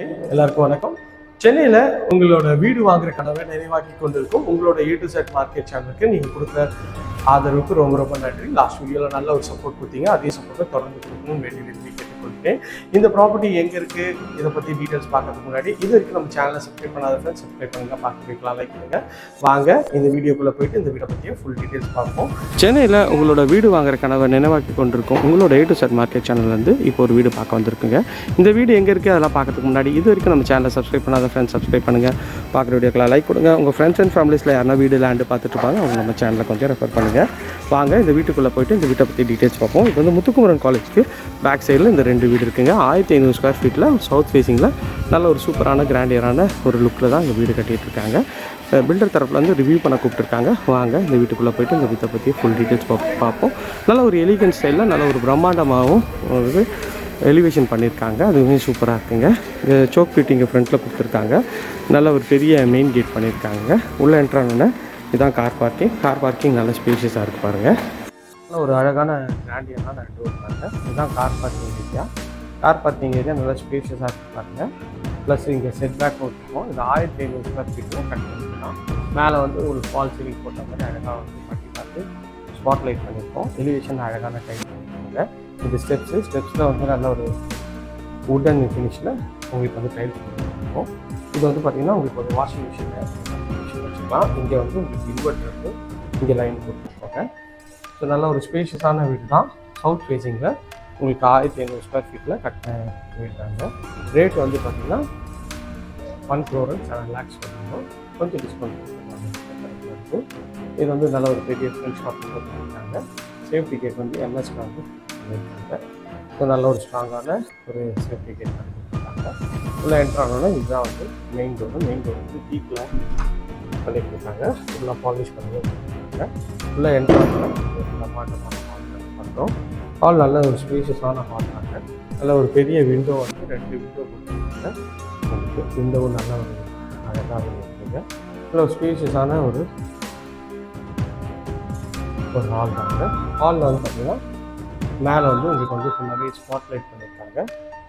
எல்லாருக்கும் வணக்கம். சென்னையில் உங்களோட வீடு வாங்குற கனவை நிறைவாக்கி கொண்டிருக்கும் உங்களோட ஏ டு செட் மார்க்கெட் சேனலுக்கு நீங்கள் கொடுக்குற ஆதரவுக்கு ரொம்ப ரொம்ப நன்றி. லாஸ்ட் வீடியோவில் நல்ல ஒரு சப்போர்ட் கொடுத்தீங்க. அதே சப்போர்ட்டை தொடர்ந்து கொடுக்கணும்னு வேண்டி விரும்பிக்கிறேன் கேட்டுக்கொள்கிறேன் இந்த ப்ராப்பர்ட்டி எங்கே இருக்குது இதை பற்றி டீட்டெயில்ஸ் பார்க்கறதுக்கு முன்னாடி இது வரைக்கும் நம்ம சேனலை சப்ஸ்கிரைப் பண்ணாத ஃப்ரெண்ட்ஸ் சப்ஸ்கிரைப் பண்ணுங்கள் பார்த்து வைக்கலாம் லைக் பண்ணுங்கள் வாங்க இந்த வீடியோக்குள்ளே போயிட்டு இந்த வீடை பற்றியும் ஃபுல் டீட்டெயில்ஸ் பார்ப்போம். சென்னையில் உங்களோட வீடு வாங்குற கனவை நினைவாக்கி கொண்டிருக்கும் உங்களோட ஏ டு செட் மார்க்கெட் சேனல்லேருந்து இப்போ ஒரு வீடு பார்க்க வந்திருக்குங்க. இந்த வீடு எங்கே இருக்குது அதெல்லாம் பார்க்கறதுக்கு முன்னாடி இது வரைக்கும் நம்ம சேனலை சப்ஸ்கிரைப் பண்ணாத ஃப்ரெண்ட்ஸ் சப்ஸ்கிரைப் பண்ணுங்கள் பார்க்குற வீடியோக்கெல்லாம் லைக் கொடுங்க. உங்கள் ஃப்ரெண்ட்ஸ் அண்ட் ஃபேமிலிஸில் யாரா வீடு லேண்டு பார்த்துட்டு இருப்பாங்க அவங்க நம்ம சேனலை கொஞ்சம் ரெஃபர் பண்ணுங்கள் வாங்க இந்த வீட்டுக்குள்ளே போயிட்டு இந்த வீட்டை பற்றி டீட்டெயில்ஸ் பார்ப்போம். இது வந்து முத்துக்குமரன் காலேஜுக்கு பேக் சைடில் இந்த ரெண்டு வீடு இருக்குங்க. ஆயிரத்தி ஐநூறு ஸ்கொயர் ஃபீட்டில் சவுத் ஃபேஸிங்கில் நல்ல ஒரு சூப்பரான கிராண்டியரான ஒரு லுக்கில் தான் இந்த வீடு கட்டிகிட்ருக்காங்க இருக்காங்க பில்டர் தரப்பில் வந்து ரிவ்யூ பண்ண கூப்பிட்டுருக்காங்க. வாங்க இந்த வீட்டுக்குள்ளே போயிட்டு இந்த வீட்டை பற்றி ஃபுல் டீட்டெயில்ஸ் பார்ப்போம். நல்ல ஒரு எலிகன் ஸ்டைலில் நல்ல ஒரு பிரம்மாண்டமாகவும் ஒரு எலிவேஷன் பண்ணியிருக்காங்க அதுவுமே சூப்பராக இருக்குங்க. இங்கே சோக் இங்கே ஃப்ரண்ட்டில் கொடுத்துருக்காங்க. நல்ல ஒரு பெரிய மெயின் கேட் பண்ணியிருக்காங்க உள்ளே என்ட்ரானோடனே இதுதான் கார் பார்க்கிங் கார் பார்க்கிங் நல்ல ஸ்பேஷியஸாக இருக்கு பாருங்கள் ஒரு அழகான கிராண்டியரான ரெண்டு இருக்காங்க இதுதான் car parking area car parking area நல்லா ஸ்பேஷியஸாக இருக்கு ப்ளஸ் இங்கே செட் பேக் இருக்கும். இது ஆயிரத்தி ஐநூறு ஸ்கொயர் ஃபீட்டும் கட் பண்ணிக்கலாம் மேலே வந்து ஒரு ஃபால் சீலிங் போட்ட மாதிரி அழகாக வந்து பண்ணி பார்த்து ஸ்பாட் லைட் பண்ணியிருக்கோம். எலிவேஷன் அழகான டைப் பண்ணியிருக்காங்க இது ஸ்டெப்ஸு ஸ்டெப்ஸில் வந்து நல்ல ஒரு உட்டன் ஃபினிஷில் உங்களுக்கு வந்து டைல் இருக்கும் இது வந்து பார்த்தீங்கன்னா உங்களுக்கு ஒரு வாஷிங் மிஷின் மிஷின் வச்சுக்கலாம் இங்கே வந்து உங்களுக்கு இன்வெர்டர் இருக்குது இங்கே லைன் கொடுக்கும் ஸோ நல்ல ஒரு ஸ்பேஷியஸான வீடு தான் சவுத் ஃபேஸிங்கில் உங்களுக்கு ஆயிரத்தி ஐநூறு ஸ்கொயர் ஃபீட்டில் கட்டின வீடு தாங்க ரேட் வந்து பார்த்தீங்கன்னா ஒன் க்ரோர் செவன் லேக்ஸ் பண்ணுவோம் கொஞ்சம் டிஸ்கவுண்ட் இருக்கும். இது வந்து நல்ல ஒரு பெரிய ஃப்ரெண்ட் ஷாப் பண்ணியிருக்காங்க சேஃப்டி கேட் வந்து எம்எஸ் வந்து பண்ணியிருக்காங்க ஸோ நல்ல ஒரு ஸ்ட்ராங்கான ஒரு சேஃப்டி கேட் பண்ணியிருக்காங்க உள்ள என்ட்ரானோன்னா இதுதான் வந்து மெயின் டோர் மெயின் டோர் வந்து டீக்கில் பண்ணி கொடுத்தாங்க ஃபுல்லாக பாலிஷ் பண்ணி ஃபுல்லாக உள்ள என்ட்ரானோன்னா பிரம்மாண்டமான ஹால் பண்ணுறோம் ஹால் நல்ல ஒரு ஸ்பேஷியஸான ஹால் தாங்க நல்ல ஒரு பெரிய விண்டோ வந்து ரெண்டு விண்டோ கொடுத்துருக்காங்க. விண்டோவும் நல்ல ஒரு அழகாக இருக்குங்க நல்ல ஒரு ஸ்பேஷியஸான ஒரு ஒரு ஹால் தாங்க ஹாலில் வந்து பார்த்தீங்கன்னா மேலே வந்து உங்களுக்கு வந்து ஃபுல்லாகவே ஸ்பாட் லைட் பண்ணியிருக்காங்க.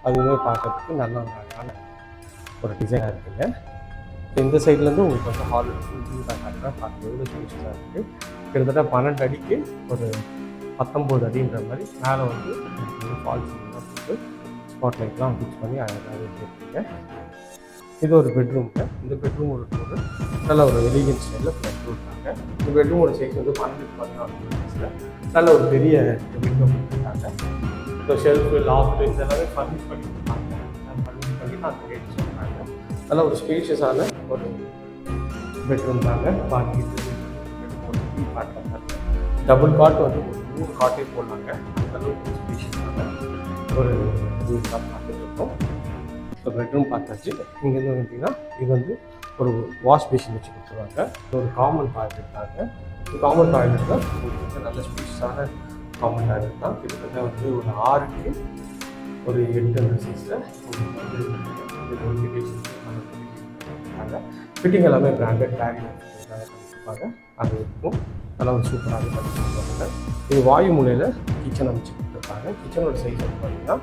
அதுவுமே பார்க்குறதுக்கு நல்ல ஒரு அழகான ஒரு டிசைனாக இருக்குங்க. இந்த சைட்லேருந்து உங்களுக்கு வந்து ஹால் ஃபுல் காட்டுறேன் பார்க்க எவ்வளோ ஸ்பேஷியஸாக இருக்குது கிட்டத்தட்ட பன்னெண்டு அடிக்கு ஒரு பத்தொம்போது அடின்ற மாதிரி மேலே வந்து ஃபால்ஸ் போட்டு ஸ்பாட் லைட்லாம் ஃபிக்ஸ் பண்ணி அழகாக வச்சுருக்கீங்க இது ஒரு பெட்ரூம்ங்க இந்த பெட்ரூம் ஒரு டோரு நல்ல ஒரு எலிகன் ஸ்டைலில் ஃப்ளட் இருக்காங்க இந்த பெட்ரூமோட சைஸ் வந்து பன்னெண்டு பதினாலு நல்ல ஒரு பெரிய விண்டோ கொடுத்துருக்காங்க ஸோ ஷெல்ஃபு லாஃப்ட் இதெல்லாமே ஃபர்னிஷ் பண்ணி கொடுத்தாங்க. ஃபர்னிஷ் பண்ணி தான் அந்த ரேட் சொல்கிறாங்க நல்ல ஒரு ஸ்பேஷியஸான ஒரு பெட்ரூம் தாங்க பாக்கி பார்க்கலாம் டபுள் காட் வந்து ஒரு மூணு காட்டே போடலாங்க அந்தளவுக்கு அளவுக்கு ஒரு வீடு தான் பார்த்துட்டு இருக்கோம். ஸோ பெட்ரூம் பார்த்தாச்சு. இங்கேருந்து பார்த்தீங்கன்னா இது வந்து ஒரு வாஷ் மிஷின் வச்சு கொடுத்துருவாங்க. ஒரு காமன் டாய்லெட் தாங்க. இந்த காமன் டாய்லெட்டில் உங்களுக்கு நல்ல ஸ்பேஷியஸான காமன் டாய்லெட் தான். கிட்டத்தட்ட வந்து ஒரு ஆறுக்கு ஒரு எட்டு அந்த சைஸில் உங்களுக்கு வந்து பண்ணியிருக்காங்க ஃபிட்டிங் எல்லாமே பிராண்டட் டேரி பண்ணியிருப்பாங்க அது இருக்கும். நல்லா ஒரு சூப்பராக பண்ணி இது வாயு மூலையில் கிச்சன் அமைச்சு கொடுத்துருக்காங்க. கிச்சனோட சைஸ் வந்து பார்த்தீங்கன்னா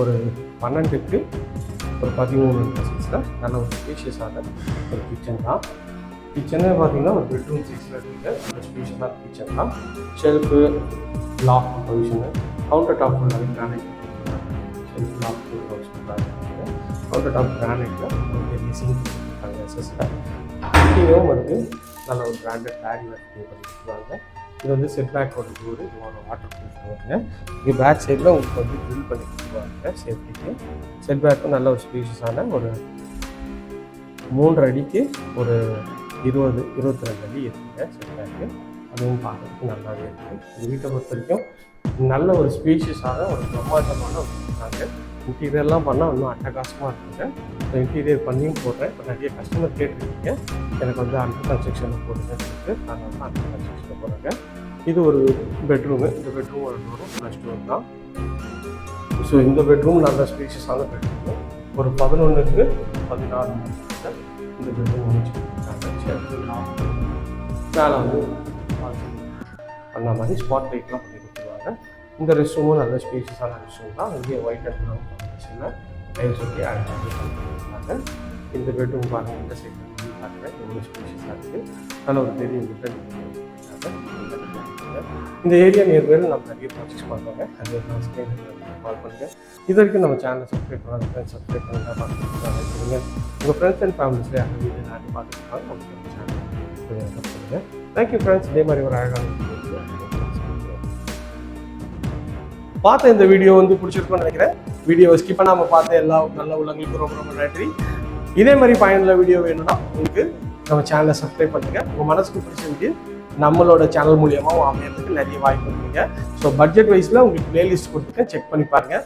ஒரு பன்னெண்டுக்கு ஒரு பதிமூணு சைஸில் நல்ல ஒரு ஸ்பேஷியஸான ஒரு கிச்சன் தான். கிச்சனே பார்த்தீங்கன்னா ஒரு பெட்ரூம் சைஸில் இருக்குது ஒரு ஸ்பேஷியஸான கிச்சன் தான். Shelf lock position counter top ஃபுல்லாகவே granite shelf lock counter top கிரானைட்டில் ஒரு பெரிய சிங்க் கொடுத்துருக்காங்க வந்து நல்ல ஒரு பிராண்டட் டேரி ஒர்க் பண்ணி இது வந்து செட் பேக்கோட டோர் இது வாட்டர் ப்ரூஃப் டோருங்க இது பேக் சைடில் உங்களுக்கு வந்து ஃபில் பண்ணி கொடுத்துருவாங்க. சேஃப்டிக்கு செட் பேக்கும் நல்ல ஒரு ஸ்பேஷியஸான ஒரு மூன்று அடிக்கு ஒரு இருபது இருபத்தி ரெண்டு அடி இருக்குங்க செட் பேக்கு அதுவும் பார்க்கறதுக்கு நல்லாவே இருக்குது இந்த வீட்டை பொறுத்த வரைக்கும் நல்ல ஒரு ஸ்பீஷஸான ஒரு பிரம்மாண்டமான ஒரு இருக்காங்க இன்டீரியர்லாம் பண்ணால் இன்னும் அட்டகாசமாக இருக்குங்க. ஸோ இன்டீரியர் பண்ணியும் போடுறேன். இப்போ நிறைய கஸ்டமர் கேட்டிருக்கீங்க. எனக்கு வந்து அண்டர் கன்ஸ்ட்ரக்ஷனில் போடுங்க சொல்லிட்டு நான் வந்து அண்டர் கன்ஸ்ட்ரக்ஷனில் போடுறேங்க. இது ஒரு பெட்ரூமு இந்த பெட்ரூம் ஒரு டோரும் ப்ளஸ் டோர் தான். ஸோ இந்த பெட்ரூம் நல்ல ஸ்பேஷியஸான பெட்ரூம் ஒரு பதினொன்றுக்கு பதினாறு இந்த பெட்ரூம் அமைச்சு மேலே வந்து பண்ண மாதிரி ஸ்பாட் லைட்லாம் இந்த ரெஸ்ட் ரூமும் நல்ல ஸ்பேசியஸான ரெஸ்ட் ரூம் தான். இங்கே ஒயிட் அண்ட் ப்ரௌன் காம்பினேஷனில் டைல்ஸ் ஒட்டி அழகாக பாருங்கள் இந்த பெட்ரூம் பாருங்கள் இந்த சைட் பாருங்கள் எவ்வளோ ஸ்பேசியஸாக இருக்குது நல்ல ஒரு பெரிய லிட்டர் இந்த ஏரியா நேர் பேர் நம்ம நிறைய ப்ராஜெக்ட்ஸ் பண்ணுறாங்க அது நான் ஸ்க்ரீன் கால் பண்ணுங்கள் இது வரைக்கும் நம்ம சேனலை சப்ஸ்கிரைப் பண்ணாங்க. சப்ஸ்கிரைப் பண்ணுங்க பார்த்துருக்காங்க உங்கள் ஃப்ரெண்ட்ஸ் அண்ட் ஃபேமிலிஸில் யாரும் வீடியோ நாட்டி பார்த்துருக்காங்க நம்ம சேனல் தேங்க்யூ ஃப்ரெண்ட்ஸ் இதே மாதிரி ஒரு அழகான பார்த்த இந்த வீடியோ வந்து பிடிச்சிருக்கும்னு நினைக்கிறேன். வீடியோவை ஸ்கிப் பண்ணாமல் பார்த்த எல்லா நல்ல உள்ளங்களுக்கும் ரொம்ப ரொம்ப நன்றி. இதே மாதிரி பயனுள்ள வீடியோ வேணும்னா உங்களுக்கு நம்ம சேனலை சப்ஸ்கிரைப் பண்ணுங்கள் உங்கள் மனசுக்கு பிடிச்ச வீடியோ நம்மளோட சேனல் மூலியமாக அமையறதுக்கு நிறைய வாய்ப்பு இருக்குங்க. ஸோ பட்ஜெட் வைஸில் உங்களுக்கு பிளேலிஸ்ட் கொடுத்துருக்கேன். செக் பண்ணி பாருங்கள்